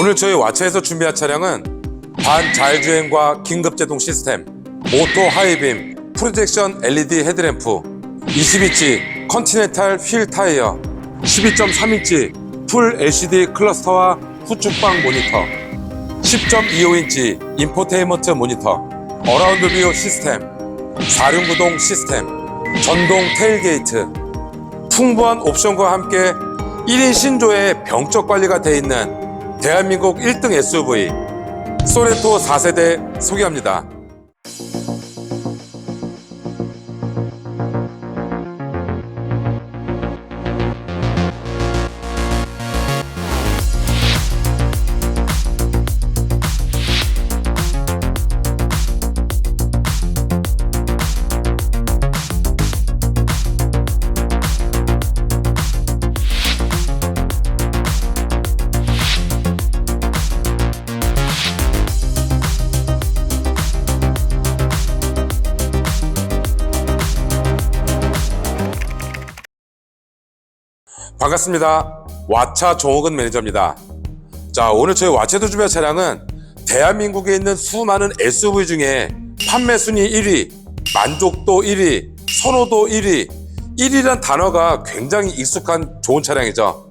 오늘 저희 와차에서 준비한 차량은 반자율주행과 긴급제동 시스템, 오토 하이빔, 프로젝션 LED 헤드램프, 22인치 컨티넨탈 휠 타이어, 12.3인치 풀 LCD 클러스터와 후측방 모니터, 10.25인치 인포테인먼트 모니터, 어라운드 뷰 시스템, 사륜구동 시스템, 전동 테일게이트, 풍부한 옵션과 함께 1인 신조의 병적 관리가 돼 있는 대한민국 1등 SUV 소레토 4세대 소개합니다. 반갑습니다. 와차 종옥은 매니저입니다. 자, 오늘 저희 와차도 준비한 차량은 대한민국에 있는 수많은 SUV 중에 판매 순위 1위, 만족도 1위, 선호도 1위, 1위란 단어가 굉장히 익숙한 좋은 차량이죠.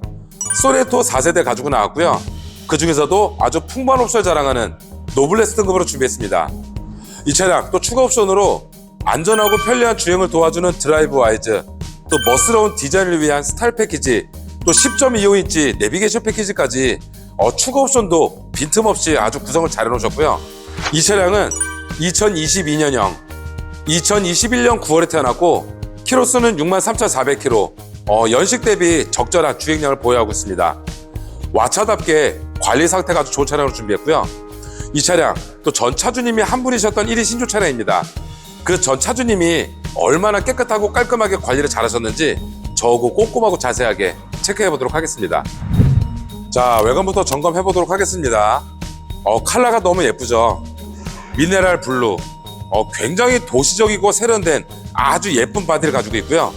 소네토 4세대 가지고 나왔고요. 그 중에서도 아주 풍부한 옵션을 자랑하는 노블레스 등급으로 준비했습니다. 이 차량 또 추가 옵션으로 안전하고 편리한 주행을 도와주는 드라이브 와이즈, 또 멋스러운 디자인을 위한 스타일 패키지, 또 10.25인치 내비게이션 패키지까지 어, 추가 옵션도 빈틈없이 아주 구성을 잘 해놓으셨고요. 이 차량은 2022년형, 2021년 9월에 태어났고 키로수는 63,400km, 어, 연식 대비 적절한 주행량을 보유하고 있습니다. 와차답게 관리 상태가 아주 좋은 차량으로 준비했고요. 이 차량 또 전 차주님이 한 분이셨던 1위 신조 차량입니다. 그 전 차주님이 얼마나 깨끗하고 깔끔하게 관리를 잘 하셨는지 저하고 꼼꼼하고 자세하게 체크해 보도록 하겠습니다. 자 외관부터 점검해 보도록 하겠습니다. 어 컬러가 너무 예쁘죠. 미네랄 블루. 어 굉장히 도시적이고 세련된 아주 예쁜 바디를 가지고 있고요.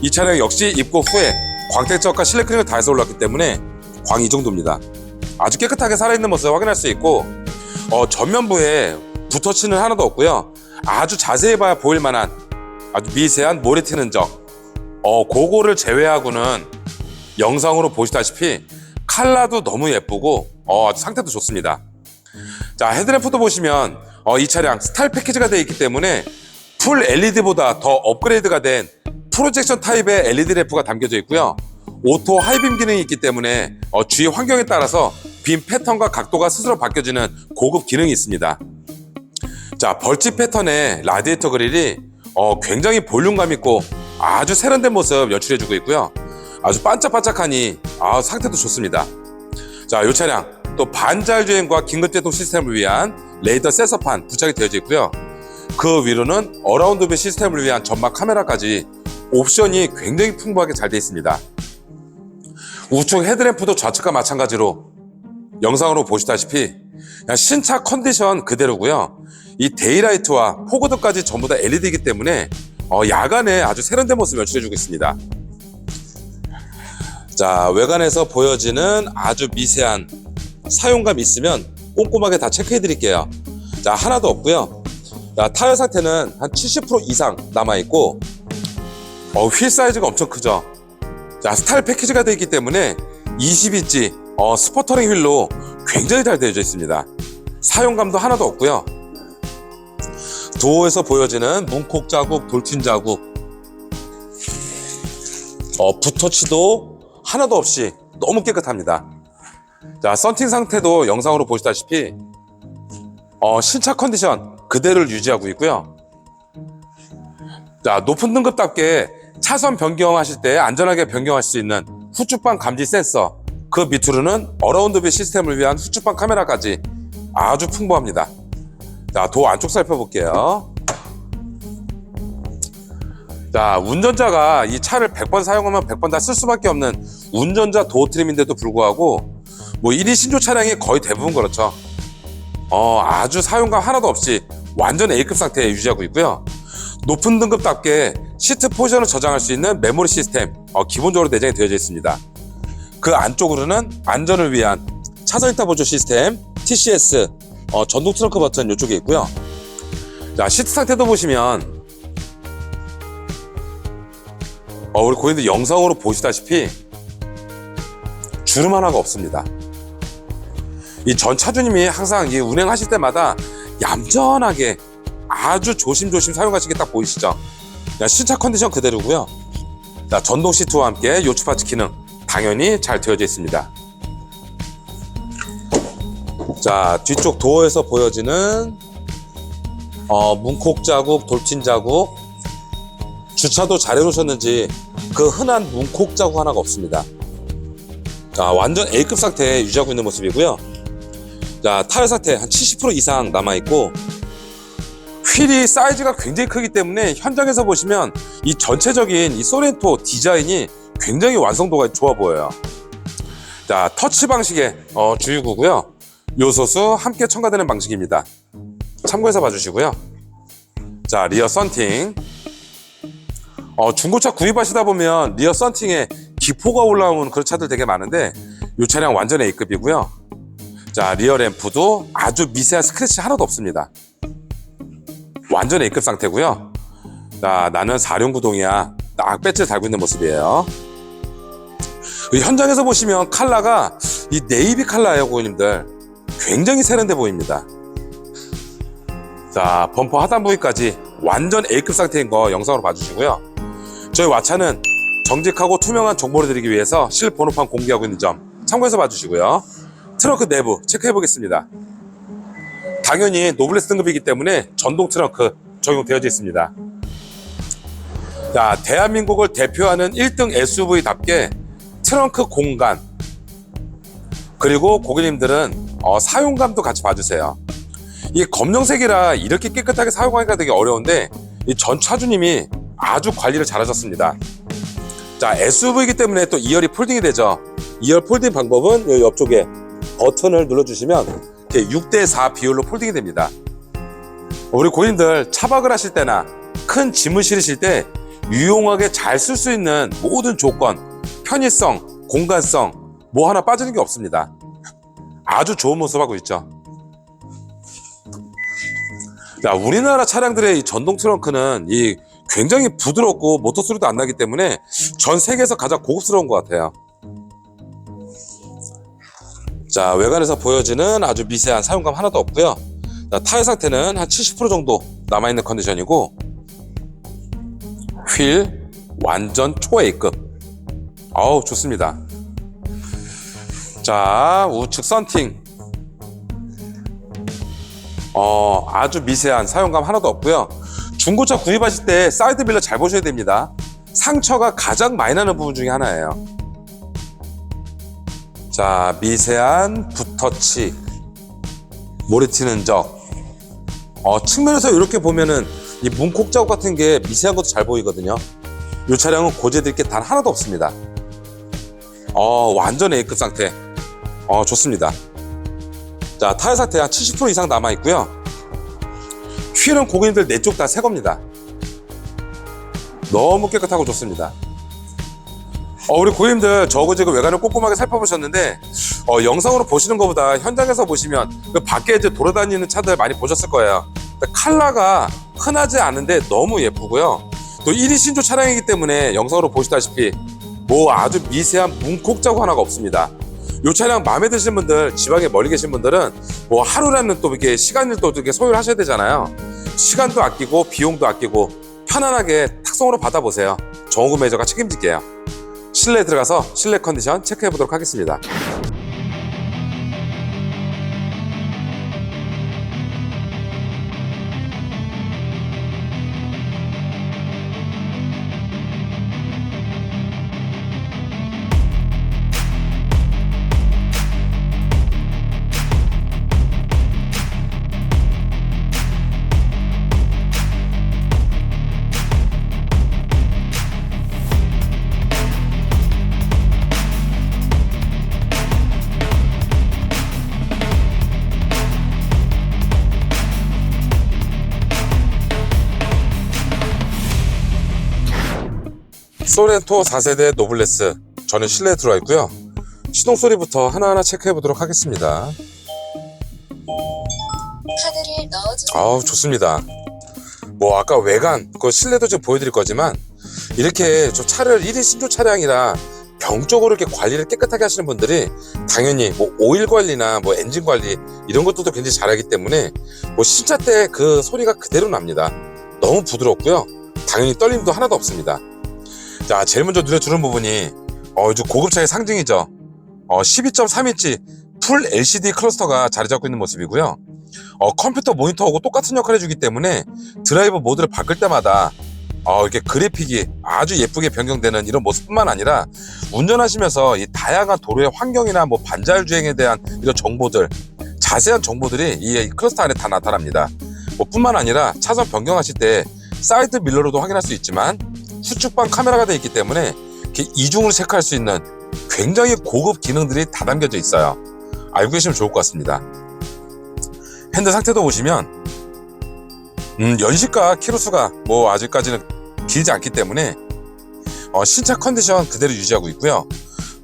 이 차량 역시 입고 후에 광택적과 실내 크림을 다해서 올랐기 때문에 광이 이 정도입니다. 아주 깨끗하게 살아있는 모습을 확인할 수 있고 어, 전면부에 붓터치는 하나도 없고요. 아주 자세히 봐야 보일 만한 아주 미세한 모래 튀는 적. 어, 그거를 제외하고는 영상으로 보시다시피 칼라도 너무 예쁘고 어, 상태도 좋습니다. 자 헤드램프도 보시면 어, 이 차량 스타일 패키지가 되어 있기 때문에 풀 LED보다 더 업그레이드가 된 프로젝션 타입의 LED 램프가 담겨져 있고요. 오토 하이빔 기능이 있기 때문에 어, 주위 환경에 따라서 빔 패턴과 각도가 스스로 바뀌어지는 고급 기능이 있습니다. 자 벌집 패턴의 라디에이터 그릴이 어, 굉장히 볼륨감 있고 아주 세련된 모습 연출해주고 있고요. 아주 반짝반짝하니 아, 상태도 좋습니다. 자, 이 차량 또 반자율 주행과 긴급제동 시스템을 위한 레이더 센서판 부착이 되어져 있고요. 그 위로는 어라운드 뷰 시스템을 위한 전막 카메라까지 옵션이 굉장히 풍부하게 잘 되어 있습니다. 우측 헤드램프도 좌측과 마찬가지로 영상으로 보시다시피 신차 컨디션 그대로고요. 이 데이라이트와 포고등까지 전부 다 LED이기 때문에 어, 야간에 아주 세련된 모습을 연출해주고 있습니다. 자 외관에서 보여지는 아주 미세한 사용감 있으면 꼼꼼하게 다 체크해 드릴게요. 자 하나도 없고요. 자, 타이어 상태는 한 70% 이상 남아 있고 어, 휠 사이즈가 엄청 크죠. 자 스타일 패키지가 되어 있기 때문에 20인치 어, 스포터링 휠로 굉장히 잘 되어져 있습니다. 사용감도 하나도 없고요 도어에서 보여지는 문콕 자국 돌팀 자국 어, 붓터치도 하나도 없이 너무 깨끗합니다. 자, 썬팅 상태도 영상으로 보시다시피 어, 신차 컨디션 그대로를 유지하고 있고요. 자, 높은 등급답게 차선 변경하실 때 안전하게 변경할 수 있는 후측방 감지 센서 그 밑으로는 어라운드 뷰 시스템을 위한 후측방 카메라까지 아주 풍부합니다. 자, 도 안쪽 살펴볼게요. 자, 운전자가 이 차를 100번 사용하면 100번 다 쓸 수밖에 없는 운전자 도어 트림인데도 불구하고 뭐 1인 신조 차량이 거의 대부분 그렇죠. 어, 아주 사용감 하나도 없이 완전 A급 상태에 유지하고 있고요. 높은 등급답게 시트 포지션을 저장할 수 있는 메모리 시스템 어, 기본적으로 내장이 되어져 있습니다. 그 안쪽으로는 안전을 위한 차선 일타 보조 시스템, TCS, 어, 전동 트렁크 버튼 이쪽에 있고요. 자, 시트 상태도 보시면 어, 우리 고객님들 영상으로 보시다시피 주름 하나가 없습니다. 이 전 차주님이 항상 이 운행하실 때마다 얌전하게 아주 조심조심 사용하시게 딱 보이시죠? 자, 신차 컨디션 그대로고요. 자, 전동 시트와 함께 요추 파츠 기능 당연히 잘 되어져 있습니다. 자, 뒤쪽 도어에서 보여지는 어, 문콕 자국, 돌진 자국, 주차도 잘 해놓으셨는지 그 흔한 문콕 자국 하나가 없습니다. 자, 완전 A급 상태 유지하고 있는 모습이고요. 자, 타이어 상태 한 70% 이상 남아있고, 휠이 사이즈가 굉장히 크기 때문에 현장에서 보시면 이 전체적인 이 소렌토 디자인이 굉장히 완성도가 좋아 보여요. 자, 터치 방식의 어, 주유구고요. 요소수 함께 첨가되는 방식입니다. 참고해서 봐주시고요. 자, 리어 썬팅. 어, 중고차 구입하시다 보면 리어 썬팅에 기포가 올라오는 그런 차들 되게 많은데 이 차량 완전 A급이고요. 자, 리어 램프도 아주 미세한 스크래치 하나도 없습니다. 완전 A급 상태고요. 자, 나는 사륜구동이야. 딱 배지를 달고 있는 모습이에요. 그 현장에서 보시면 칼라가 이 네이비 칼라예요, 고객님들. 굉장히 세련돼 보입니다. 자, 범퍼 하단 부위까지 완전 A급 상태인 거 영상으로 봐주시고요. 저희 와차는 정직하고 투명한 정보를 드리기 위해서 실 번호판 공개하고 있는 점 참고해서 봐주시고요. 트렁크 내부 체크해 보겠습니다. 당연히 노블레스 등급이기 때문에 전동 트렁크 적용되어져 있습니다. 자, 대한민국을 대표하는 1등 SUV답게 트렁크 공간 그리고 고객님들은 어, 사용감도 같이 봐주세요. 이 검정색이라 이렇게 깨끗하게 사용하기가 되게 어려운데 이 전 차주님이 아주 관리를 잘하셨습니다. 자, SUV이기 때문에 또 2열이 폴딩이 되죠. 2열 폴딩 방법은 이 옆쪽에 버튼을 눌러주시면 이렇게 6대4 비율로 폴딩이 됩니다. 우리 고객님들 차박을 하실 때나 큰 짐을 실으실 때 유용하게 잘 쓸 수 있는 모든 조건, 편의성, 공간성 뭐 하나 빠지는 게 없습니다. 아주 좋은 모습 하고 있죠. 자, 우리나라 차량들의 이 전동 트렁크는 이 굉장히 부드럽고 모터 소리도 안 나기 때문에 전 세계에서 가장 고급스러운 것 같아요. 자, 외관에서 보여지는 아주 미세한 사용감 하나도 없고요. 자, 타이어 상태는 한 70% 정도 남아있는 컨디션이고 휠 완전 초A급 어우 좋습니다 자 우측 썬팅 어 아주 미세한 사용감 하나도 없고요 중고차 구입하실 때 사이드 밀러 잘 보셔야 됩니다 상처가 가장 많이 나는 부분 중에 하나예요 자 미세한 붓터치 모래 튀는 적 어, 측면에서 이렇게 보면은 이 문콕 자국 같은 게 미세한 것도 잘 보이거든요. 이 차량은 고재될 게 단 하나도 없습니다. 어, 완전 A급 상태. 어, 좋습니다. 자, 타이어 상태 한 70% 이상 남아 있고요. 휠은 고객님들 네 쪽 다 새 겁니다. 너무 깨끗하고 좋습니다. 어, 우리 고객님들 저거 지금 외관을 꼼꼼하게 살펴보셨는데 어, 영상으로 보시는 것보다 현장에서 보시면 그 밖에 이제 돌아다니는 차들 많이 보셨을 거예요. 칼라가 흔하지 않은데 너무 예쁘고요. 또 1위 신조 차량이기 때문에 영상으로 보시다시피 뭐 아주 미세한 문콕 자국 하나가 없습니다. 이 차량 마음에 드시는 분들, 지방에 멀리 계신 분들은 뭐 하루라는 또 이렇게 시간을 또 이렇게 소요를 하셔야 되잖아요. 시간도 아끼고 비용도 아끼고 편안하게 탁송으로 받아보세요. 정호구 매저가 책임질게요. 실내에 들어가서 실내 컨디션 체크해 보도록 하겠습니다. 소렌토 4세대 노블레스 저는 실내에 들어와 있고요 시동 소리부터 하나하나 체크해 보도록 하겠습니다. 카드를 넣어주세요. 아우 좋습니다. 뭐 아까 외관 그 실내도 좀 보여드릴 거지만 이렇게 저 차를 1인 신조 차량이라 병적으로 이렇게 관리를 깨끗하게 하시는 분들이 당연히 뭐 오일 관리나 뭐 엔진 관리 이런 것들도 굉장히 잘하기 때문에 뭐 신차 때 그 소리가 그대로 납니다. 너무 부드럽고요. 당연히 떨림도 하나도 없습니다. 자 제일 먼저 눈에 들어오는 부분이 어 이제 고급차의 상징이죠. 어 12.3인치 풀 LCD 클러스터가 자리 잡고 있는 모습이고요. 어, 컴퓨터 모니터하고 똑같은 역할을 해주기 때문에 드라이버 모드를 바꿀 때마다 어, 이렇게 그래픽이 아주 예쁘게 변경되는 이런 모습뿐만 아니라 운전하시면서 이 다양한 도로의 환경이나 뭐 반자율 주행에 대한 이런 정보들 자세한 정보들이 이 클러스터 안에 다 나타납니다. 뭐 뿐만 아니라 차선 변경하실 때 사이드 밀러로도 확인할 수 있지만 후측방 카메라가 되어 있기 때문에 이중으로 체크할 수 있는 굉장히 고급 기능들이 다 담겨져 있어요. 알고 계시면 좋을 것 같습니다. 핸들 상태도 보시면 음, 연식과 키로수가 뭐 아직까지는 길지 않기 때문에 어, 신차 컨디션 그대로 유지하고 있고요.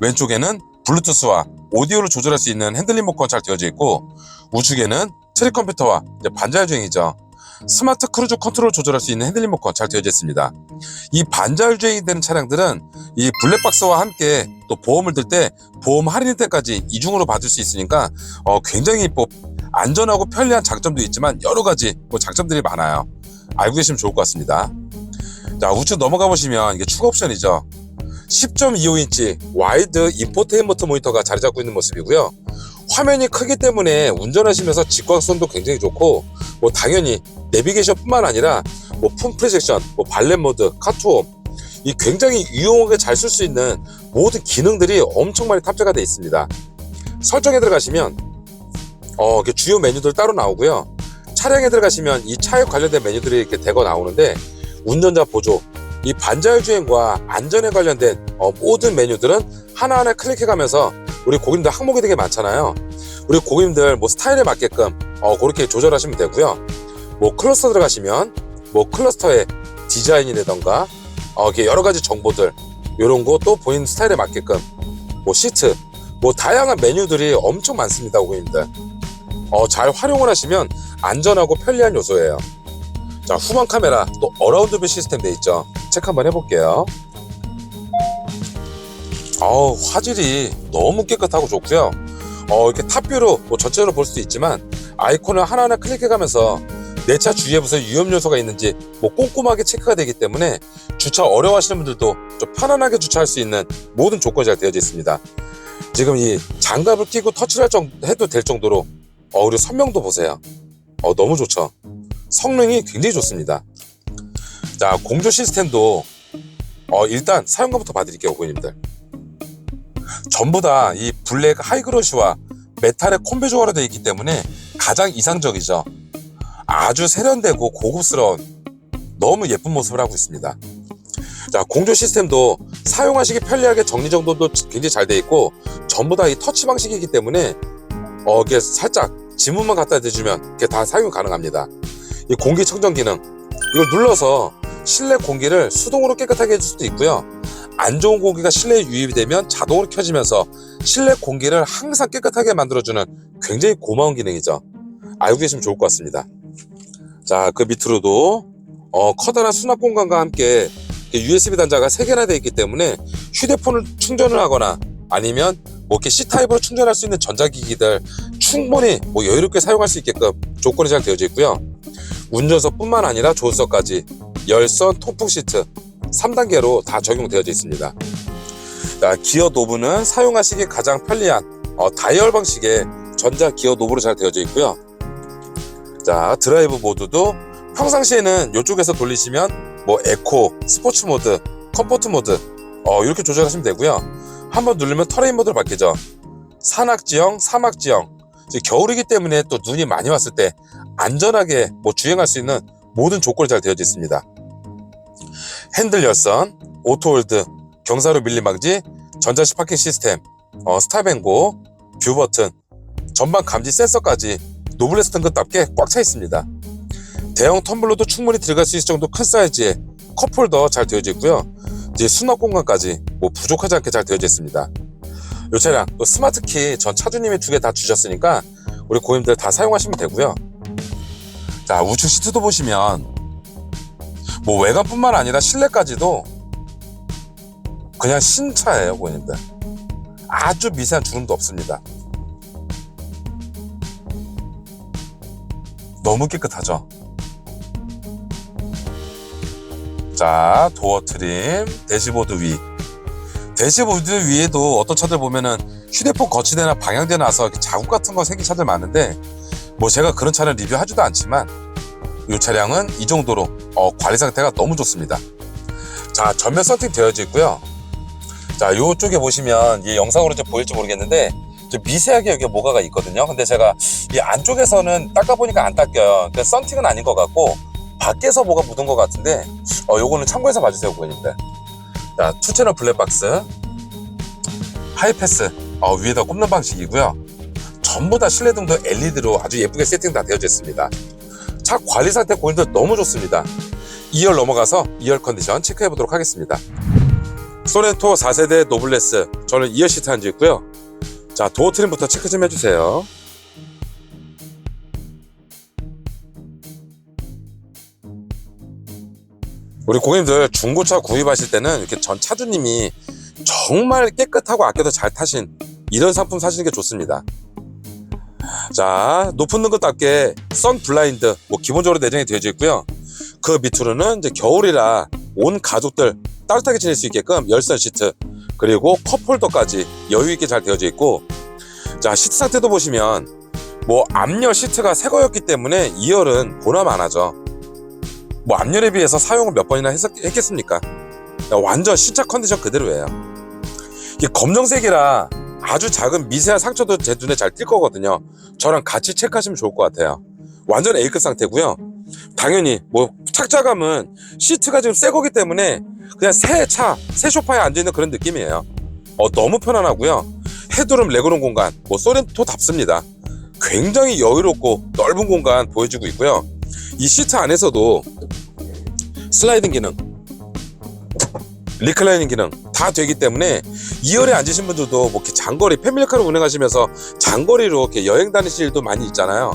왼쪽에는 블루투스와 오디오를 조절할 수 있는 핸들 리모컨 잘 되어져 있고 우측에는 트릭 컴퓨터와 이제 반자율 주행이죠. 스마트 크루즈 컨트롤 조절할 수 있는 핸들 리모컨 잘 되어져 있습니다. 이 반자율 주행이 되는 차량들은 이 블랙박스와 함께 또 보험을 들 때 보험 할인 때까지 이중으로 받을 수 있으니까 어, 굉장히 뭐 안전하고 편리한 장점도 있지만 여러 가지 뭐 장점들이 많아요. 알고 계시면 좋을 것 같습니다. 자, 우측 넘어가 보시면 이게 추가 옵션이죠. 10.25인치 와이드 인포테인먼트 모니터가 자리 잡고 있는 모습이고요. 화면이 크기 때문에 운전하시면서 직관성도 굉장히 좋고 뭐 당연히 내비게이션뿐만 아니라 뭐품 프로젝션, 뭐 발렛 모드, 카투홈 이 굉장히 유용하게 잘 쓸 수 있는 모든 기능들이 엄청 많이 탑재가 되어 있습니다. 설정에 들어가시면 어, 주요 메뉴들 따로 나오고요. 차량에 들어가시면 이 차에 관련된 메뉴들이 이렇게 대거 나오는데 운전자 보조, 이 반자율 주행과 안전에 관련된 어, 모든 메뉴들은 하나하나 클릭해가면서 우리 고객님들 항목이 되게 많잖아요. 우리 고객님들 뭐 스타일에 맞게끔 어, 그렇게 조절하시면 되고요. 뭐 클러스터 들어가시면 뭐 클러스터의 디자인이라던가 어, 여러 가지 정보들 이런 거 또 본인 스타일에 맞게끔 뭐 시트 뭐 다양한 메뉴들이 엄청 많습니다 고객님들. 어, 잘 활용을 하시면 안전하고 편리한 요소예요. 자, 후방 카메라 또 어라운드 뷰 시스템 돼 있죠. 체크 한번 해볼게요. 어우, 화질이 너무 깨끗하고 좋고요. 어, 이렇게 탑뷰로 뭐 전체적으로 볼 수도 있지만 아이콘을 하나하나 클릭해가면서 내 차 주위에 무슨 위험 요소가 있는지 뭐 꼼꼼하게 체크가 되기 때문에 주차 어려워하시는 분들도 좀 편안하게 주차할 수 있는 모든 조건이 잘 되어져 있습니다. 지금 이 장갑을 끼고 터치를 할 정, 해도 될 정도로 어, 그리고 선명도 보세요. 어, 너무 좋죠. 성능이 굉장히 좋습니다. 자, 공조 시스템도 어, 일단 사용감부터 봐드릴게요, 고객님들. 전부 다 이 블랙 하이그로시와 메탈의 콤비 조화로 되어 있기 때문에 가장 이상적이죠. 아주 세련되고 고급스러운 너무 예쁜 모습을 하고 있습니다. 자, 공조 시스템도 사용하시기 편리하게 정리정돈도 굉장히 잘 되어 있고 전부 다 이 터치 방식이기 때문에 어, 이게 살짝 지문만 갖다 대주면 이게 다 사용이 가능합니다. 이 공기청정 기능 이걸 눌러서 실내 공기를 수동으로 깨끗하게 해줄 수도 있고요. 안 좋은 공기가 실내에 유입이 되면 자동으로 켜지면서 실내 공기를 항상 깨끗하게 만들어주는 굉장히 고마운 기능이죠. 알고 계시면 좋을 것 같습니다. 자, 그 밑으로도 어, 커다란 수납 공간과 함께 USB 단자가 3개나 되어 있기 때문에 휴대폰을 충전을 하거나 아니면 뭐 이렇게 C타입으로 충전할 수 있는 전자기기들 충분히 뭐 여유롭게 사용할 수 있게끔 조건이 잘 되어져 있고요. 운전석뿐만 아니라 조수석까지 열선 통풍 시트 3단계로 다 적용되어져 있습니다. 자, 기어 노브는 사용하시기 가장 편리한 어, 다이얼 방식의 전자 기어 노브로 잘 되어져 있고요. 자, 드라이브 모드도 평상시에는 이쪽에서 돌리시면 뭐 에코, 스포츠 모드, 컴포트 모드 어, 이렇게 조절하시면 되고요. 한번 누르면 터레인 모드로 바뀌죠. 산악 지형, 사막 지형. 이제 겨울이기 때문에 또 눈이 많이 왔을 때 안전하게 뭐 주행할 수 있는 모든 조건이 잘 되어져 있습니다. 핸들 열선, 오토홀드, 경사로 밀림 방지, 전자식 파킹 시스템, 어, 스탑앤고, 뷰 버튼, 전방 감지 센서까지 노블레스 등급답게 꽉 차 있습니다. 대형 텀블러도 충분히 들어갈 수 있을 정도 큰 사이즈의 컵홀더 잘 되어져 있고요. 이제 수납 공간까지 뭐 부족하지 않게 잘 되어져 있습니다. 이 차량 또 스마트키 전 차주님이 두 개 다 주셨으니까 우리 고객님들 다 사용하시면 되고요. 자 우측 시트도 보시면 뭐 외관뿐만 아니라 실내까지도 그냥 신차예요 고객님들. 아주 미세한 주름도 없습니다. 너무 깨끗하죠. 자 도어 트림 대시보드 위 대시보드 위에도 어떤 차들 보면은 휴대폰 거치대나 방향제 나서 자국 같은 거 생긴 차들 많은데 뭐 제가 그런 차는 리뷰하지도 않지만 이 차량은 이 정도로 어, 관리 상태가 너무 좋습니다. 자 전면 썬팅 되어져 있고요. 자 이쪽에 보시면 이 영상으로 좀 보일지 모르겠는데 좀 미세하게 여기 뭐가가 있거든요. 근데 제가 이 안쪽에서는 닦아보니까 안 닦여요. 그러니까 썬팅은 아닌 것 같고 밖에서 뭐가 묻은 것 같은데 어 요거는 참고해서 봐주세요 고객님들. 자 투채널 블랙박스 하이패스 어, 위에다 꼽는 방식이고요. 전부 다 실내등도 LED로 아주 예쁘게 세팅 다 되어져 있습니다. 차 관리 상태 고객님들 너무 좋습니다. 2열 넘어가서 2열 컨디션 체크해 보도록 하겠습니다. 소렌토 4세대 노블레스 저는 2열 시트 앉아 있고요. 자 도어 트림부터 체크 좀 해주세요. 우리 고객님들 중고차 구입하실 때는 이렇게 전 차주님이 정말 깨끗하고 아껴서 잘 타신 이런 상품 사시는 게 좋습니다. 자, 높은 등급답게 선 블라인드 뭐 기본적으로 내장이 되어져 있고요. 그 밑으로는 이제 겨울이라 온 가족들 따뜻하게 지낼 수 있게끔 열선 시트 그리고 컵홀더까지 여유 있게 잘 되어져 있고 자 시트 상태도 보시면 뭐 앞열 시트가 새 거였기 때문에 2열은 보람 안 하죠. 뭐 앞열에 비해서 사용을 몇 번이나 했, 했겠습니까? 완전 신차 컨디션 그대로예요. 이게 검정색이라 아주 작은 미세한 상처도 제 눈에 잘 띌 거거든요. 저랑 같이 체크하시면 좋을 것 같아요. 완전 A급 상태고요. 당연히 뭐 착자감은 시트가 지금 새 거기 때문에 그냥 새 차, 새 소파에 앉아있는 그런 느낌이에요. 어, 너무 편안하고요. 헤드룸 레그룸 공간, 뭐 소렌토답습니다. 굉장히 여유롭고 넓은 공간 보여주고 있고요. 이 시트 안에서도 슬라이딩 기능, 리클라이닝 기능 다 되기 때문에 2열에 앉으신 분들도 뭐 이렇게 장거리 패밀리카를 운행하시면서 장거리로 이렇게 여행 다니실 일도 많이 있잖아요.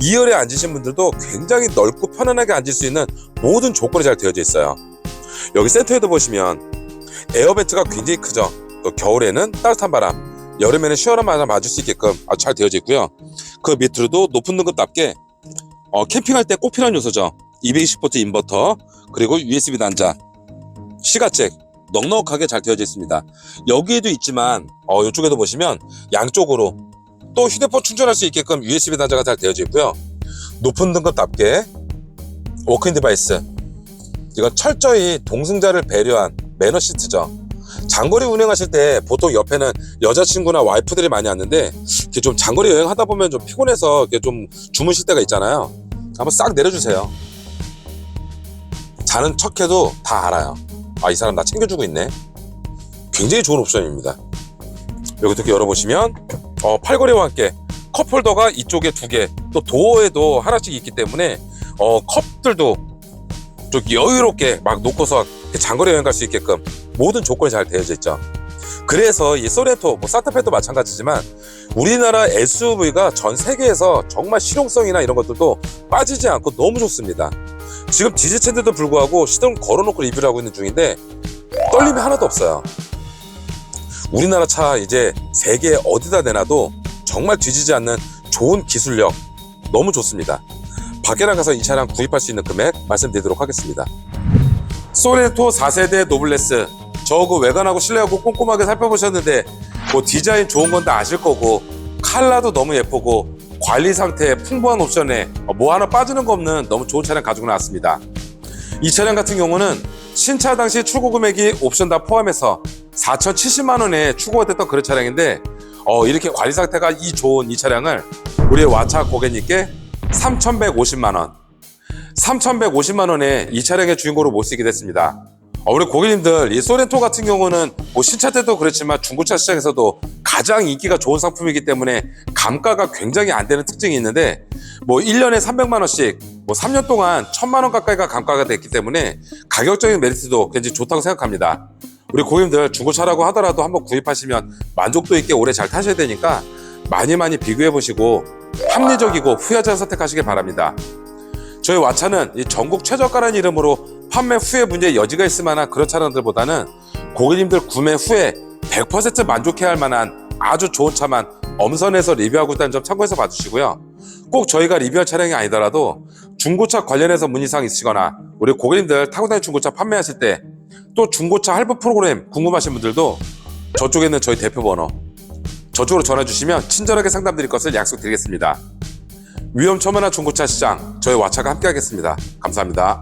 2열에 앉으신 분들도 굉장히 넓고 편안하게 앉을 수 있는 모든 조건이 잘 되어져 있어요. 여기 센터에도 보시면 에어벤트가 굉장히 크죠. 또 겨울에는 따뜻한 바람, 여름에는 시원한 바람 맞을 수 있게끔 아주 잘 되어져 있고요. 그 밑으로도 높은 등급답게 어, 캠핑할 때 꼭 필요한 요소죠. 220V 인버터 그리고 USB 단자 시가잭 넉넉하게 잘 되어져 있습니다. 여기에도 있지만 어, 이쪽에도 보시면 양쪽으로 또 휴대폰 충전할 수 있게끔 USB 단자가 잘 되어져 있고요. 높은 등급답게 워크인 디바이스 이건 철저히 동승자를 배려한 매너 시트죠. 장거리 운행하실 때 보통 옆에는 여자친구나 와이프들이 많이 앉는데 이렇게 좀 장거리 여행하다 보면 좀 피곤해서 이렇게 좀 주무실 때가 있잖아요. 한번 싹 내려주세요. 자는 척해도 다 알아요. 아, 이 사람 나 챙겨주고 있네. 굉장히 좋은 옵션입니다. 여기 이렇게 열어보시면, 어, 팔걸이와 함께 컵 홀더가 이쪽에 두 개, 또 도어에도 하나씩 있기 때문에, 어, 컵들도 좀 여유롭게 막 놓고서 장거리 여행 갈 수 있게끔 모든 조건이 잘 되어져 있죠. 그래서 이 소렌토, 뭐 사타페도 마찬가지지만 우리나라 SUV가 전 세계에서 정말 실용성이나 이런 것들도 빠지지 않고 너무 좋습니다. 지금 디지체인데도 불구하고 시동 걸어놓고 리뷰를 하고 있는 중인데 떨림이 하나도 없어요. 우리나라 차 이제 세계 어디다 내놔도 정말 뒤지지 않는 좋은 기술력 너무 좋습니다. 밖에 나가서 이 차량 구입할 수 있는 금액 말씀드리도록 하겠습니다. 소렌토 4세대 노블레스 저거 외관하고 실내하고 꼼꼼하게 살펴보셨는데 뭐 디자인 좋은 건 다 아실 거고 칼라도 너무 예쁘고 관리 상태 풍부한 옵션에 뭐 하나 빠지는 거 없는 너무 좋은 차량 가지고 나왔습니다. 이 차량 같은 경우는 신차 당시 출고 금액이 옵션 다 포함해서 4,070만 원에 출고가 됐던 그런 차량인데 어, 이렇게 관리 상태가 이 좋은 이 차량을 우리 와차 고객님께 3,150만 원 3,150만 원에 이 차량의 주인공으로 모시게 됐습니다. 어, 우리 고객님들 이 소렌토 같은 경우는 뭐 신차 때도 그렇지만 중고차 시장에서도 가장 인기가 좋은 상품이기 때문에 감가가 굉장히 안 되는 특징이 있는데 뭐 1년에 300만 원씩 뭐 3년 동안 1000만 원 가까이가 감가가 됐기 때문에 가격적인 메리트도 굉장히 좋다고 생각합니다. 우리 고객님들 중고차라고 하더라도 한번 구입하시면 만족도 있게 오래 잘 타셔야 되니까 많이 많이 비교해 보시고 합리적이고 후회하지 않은 선택하시길 바랍니다. 저희 와차는 이 전국 최저가라는 이름으로 판매 후에 문제의 여지가 있을 만한 그런 차량들보다는 고객님들 구매 후에 100% 만족해야 할 만한 아주 좋은 차만 엄선해서 리뷰하고 있다는 점 참고해서 봐주시고요. 꼭 저희가 리뷰할 차량이 아니더라도 중고차 관련해서 문의사항 있으시거나 우리 고객님들 타고 다니는 중고차 판매하실 때 또 중고차 할부 프로그램 궁금하신 분들도 저쪽에 있는 저희 대표 번호 저쪽으로 전화 주시면 친절하게 상담 드릴 것을 약속드리겠습니다. 위험천만한 중고차 시장 저희 와차가 함께하겠습니다. 감사합니다.